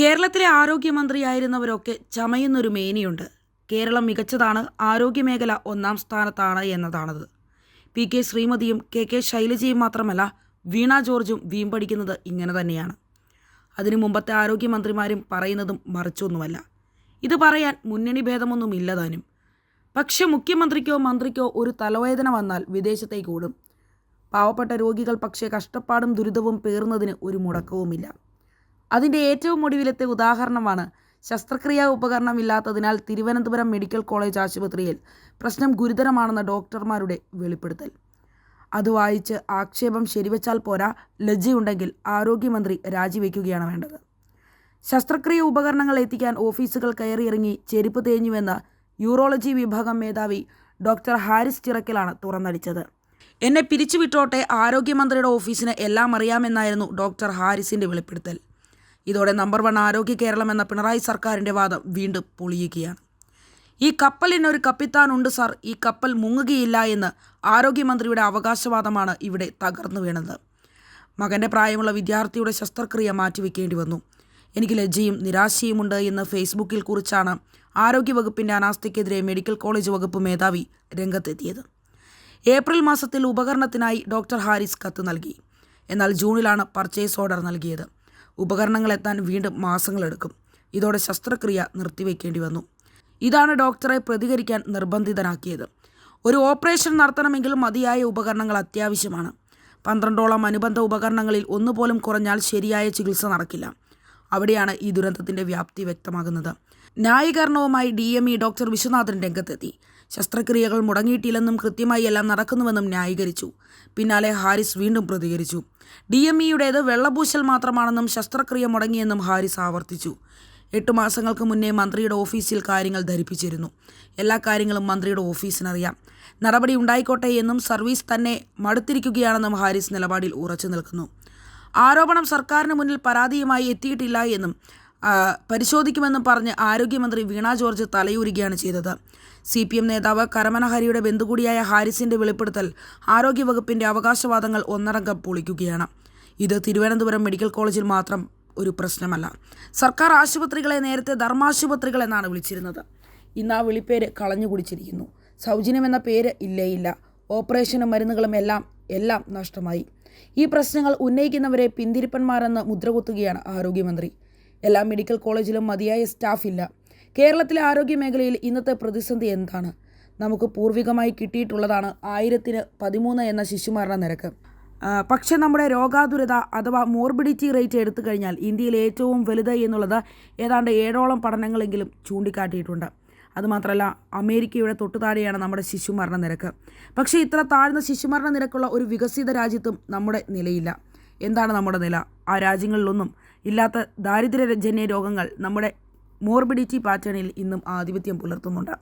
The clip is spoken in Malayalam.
കേരളത്തിലെ ആരോഗ്യമന്ത്രിയായിരുന്നവരൊക്കെ ചമയുന്നൊരു മേനിയുണ്ട്. കേരളം മികച്ചതാണ് ആരോഗ്യമേഖല ഒന്നാം സ്ഥാനത്താണ് എന്നതാണത്. പി കെ ശ്രീമതിയും കെ കെ ശൈലജയും മാത്രമല്ല വീണ ജോർജും വീമ്പടിക്കുന്നത് ഇങ്ങനെ തന്നെയാണ്. അതിനു മുമ്പത്തെ ആരോഗ്യമന്ത്രിമാരും പറയുന്നതും മറിച്ചൊന്നുമല്ല. ഇത് പറയാൻ മുന്നണി ഭേദമൊന്നും ഇല്ലതാനും പക്ഷെ മുഖ്യമന്ത്രിക്കോ മന്ത്രിക്കോ ഒരു തലവേദന വന്നാൽ വിദേശത്തേക്ക് ഓടും. പാവപ്പെട്ട രോഗികൾ പക്ഷേ കഷ്ടപ്പാടും ദുരിതവും പേറുന്നതിന് ഒരു മുടക്കവുമില്ല. അതിന്റെ ഏറ്റവും ഒടുവിലത്തെ ഉദാഹരണമാണ് ശസ്ത്രക്രിയാ ഉപകരണമില്ലാത്തതിനാൽ തിരുവനന്തപുരം മെഡിക്കൽ കോളേജ് ആശുപത്രിയിൽ പ്രശ്നം ഗുരുതരമാണെന്ന ഡോക്ടർമാരുടെ വെളിപ്പെടുത്തൽ. അത് വായിച്ച് ആക്ഷേപം ശരിവച്ചാൽ പോരാ ലജ്ജയുണ്ടെങ്കിൽ ആരോഗ്യമന്ത്രി രാജിവെക്കുകയാണ് വേണ്ടത്. ശസ്ത്രക്രിയ ഉപകരണങ്ങൾ എത്തിക്കാൻ ഓഫീസുകൾ കയറിയിറങ്ങി ചെരുപ്പ് തേഞ്ഞുവെന്ന് യൂറോളജി വിഭാഗം മേധാവി ഡോക്ടർ ഹാരിസ് ചിറക്കലാണ് തുറന്നടിച്ചത്. എന്നെ പിരിച്ചുവിട്ടോട്ടെ ആരോഗ്യമന്ത്രിയുടെ ഓഫീസിന് എല്ലാം അറിയാമെന്നായിരുന്നു ഡോക്ടർ ഹാരിസിന്റെ വെളിപ്പെടുത്തൽ. ഇതോടെ നമ്പർ വൺ ആരോഗ്യ കേരളം എന്ന പിണറായി സർക്കാരിന്റെ വാദം വീണ്ടും പൊളിയുകയാണ്. ഈ കപ്പലിനൊരു കപ്പിത്താനുണ്ട് സാർ. ഈ കപ്പൽ മുങ്ങുകയില്ല എന്ന് ആരോഗ്യമന്ത്രിയുടെ അവകാശവാദമാണ് ഇവിടെ തകർന്നു വീണത്. മകന്റെ പ്രായമുള്ള വിദ്യാർത്ഥിയുടെ ശസ്ത്രക്രിയ മാറ്റിവെക്കേണ്ടി വന്നു. എനിക്ക് ലജ്ജയും നിരാശയുമുണ്ട് എന്ന് ഫേസ്ബുക്കിൽ കുറിച്ചാണ് ആരോഗ്യവകുപ്പിന്റെ അനാസ്ഥയ്ക്കെതിരെ മെഡിക്കൽ കോളേജ് വകുപ്പ് മേധാവി രംഗത്തെത്തിയത്. ഏപ്രിൽ മാസത്തിൽ ഉപകരണത്തിനായി ഡോക്ടർ ഹാരിസ് കത്ത് നൽകി. എന്നാൽ ജൂണിലാണ് പർച്ചേസ് ഓർഡർ നൽകിയത്. ഉപകരണങ്ങൾ എത്താൻ വീണ്ടും മാസങ്ങളെടുക്കും. ഇതോടെ ശസ്ത്രക്രിയ നിർത്തിവെക്കേണ്ടി വന്നു. ഇതാണ് ഡോക്ടറെ പ്രതികരിക്കാൻ നിർബന്ധിതനാക്കിയത്. ഒരു ഓപ്പറേഷൻ നടത്തണമെങ്കിൽ മതിയായ ഉപകരണങ്ങൾ അത്യാവശ്യമാണ്. പന്ത്രണ്ടോളം അനുബന്ധ ഉപകരണങ്ങളിൽ ഒന്നുപോലും കുറഞ്ഞാൽ ശരിയായ ചികിത്സ നടക്കില്ല. അവിടെയാണ് ഈ ദുരന്തത്തിന്റെ വ്യാപ്തി വ്യക്തമാകുന്നത്. ന്യായീകരണവുമായി D M E doctor Viswanathan രംഗത്തെത്തി. ശസ്ത്രക്രിയകൾ മുടങ്ങിയിട്ടില്ലെന്നും കൃത്യമായി എല്ലാം നടക്കുന്നുവെന്നും ന്യായീകരിച്ചു. പിന്നാലെ ഹാരിസ് വീണ്ടും പ്രതികരിച്ചു. ഡി എം ഇയുടേത് വെള്ളപൂശൽ മാത്രമാണെന്നും ശസ്ത്രക്രിയ മുടങ്ങിയെന്നും ഹാരിസ് ആവർത്തിച്ചു. എട്ട് മാസങ്ങൾക്ക് മുന്നേ മന്ത്രിയുടെ ഓഫീസിൽ കാര്യങ്ങൾ ധരിപ്പിച്ചിരുന്നു. എല്ലാ കാര്യങ്ങളും മന്ത്രിയുടെ ഓഫീസിനറിയാം. നടപടി ഉണ്ടായിക്കോട്ടെ എന്നും സർവീസ് തന്നെ മടുത്തിരിക്കുകയാണെന്നും ഹാരിസ് നിലപാടിൽ ഉറച്ചു നിൽക്കുന്നു. ആരോപണം സർക്കാരിന് മുന്നിൽ പരാതിയുമായി എത്തിയിട്ടില്ല എന്നും പരിശോധിക്കുമെന്നും പറഞ്ഞ് ആരോഗ്യമന്ത്രി വീണ ജോർജ് തലയൂരുകയാണ് ചെയ്തത്. സി പി എം നേതാവ് കരമന ഹരിയുടെ ബന്ധുകൂടിയായ ഹാരിസിന്റെ വെളിപ്പെടുത്തൽ ആരോഗ്യവകുപ്പിന്റെ അവകാശവാദങ്ങൾ ഒന്നടങ്കം പൊളിക്കുകയാണ്. ഇത് തിരുവനന്തപുരം മെഡിക്കൽ കോളേജിൽ മാത്രം ഒരു പ്രശ്നമല്ല. സർക്കാർ ആശുപത്രികളെ നേരത്തെ ധർമാശുപത്രികൾ എന്നാണ് വിളിച്ചിരുന്നത്. ഇന്ന് ആ വിളിപ്പേര് കളഞ്ഞു കുടിച്ചിരിക്കുന്നു സൗജന്യം എന്ന പേര് ഇല്ലേ ഇല്ല ഓപ്പറേഷനും മരുന്നുകളും എല്ലാം എല്ലാം നഷ്ടമായി. ഈ പ്രശ്നങ്ങൾ ഉന്നയിക്കുന്നവരെ പിന്തിരിപ്പന്മാരെന്ന് മുദ്രകുത്തുകയാണ് ആരോഗ്യമന്ത്രി. എല്ലാ മെഡിക്കൽ കോളേജിലും മതിയായ സ്റ്റാഫ് ഇല്ല. കേരളത്തിലെ ആരോഗ്യ മേഖലയിൽ ഇന്നത്തെ പ്രതിസന്ധി എന്താണ്? നമുക്ക് പൂർവികമായി കിട്ടിയിട്ടുള്ളതാണ് ആയിരത്തിന് പതിമൂന്ന് എന്ന ശിശുമരണ നിരക്ക്. പക്ഷേ നമ്മുടെ രോഗാതുരത അഥവാ മോർബിഡിറ്റി റേറ്റ് എടുത്തു കഴിഞ്ഞാൽ ഇന്ത്യയിൽ ഏറ്റവും വലുത് എന്നുള്ളത് ഏതാണ്ട് ഏഴോളം പഠനങ്ങളെങ്കിലും ചൂണ്ടിക്കാട്ടിയിട്ടുണ്ട്. അതുമാത്രമല്ല അമേരിക്കയുടെ തൊട്ടു താഴെയാണ് നമ്മുടെ ശിശുമരണ നിരക്ക്. പക്ഷേ ഇത്ര താഴ്ന്ന ശിശുമരണ നിരക്കുള്ള ഒരു വികസിത രാജ്യത്തും നമ്മുടെ നിലയില്ല. എന്താണ് നമ്മുടെ നില? ആ രാജ്യങ്ങളിലൊന്നും ഇല്ലാത്ത ദാരിദ്ര്യജന്യ രോഗങ്ങൾ നമ്മുടെ മോർബിഡിറ്റി പാറ്റേണിൽ ഇന്നും ആധിപത്യം പുലർത്തുന്നുണ്ട്.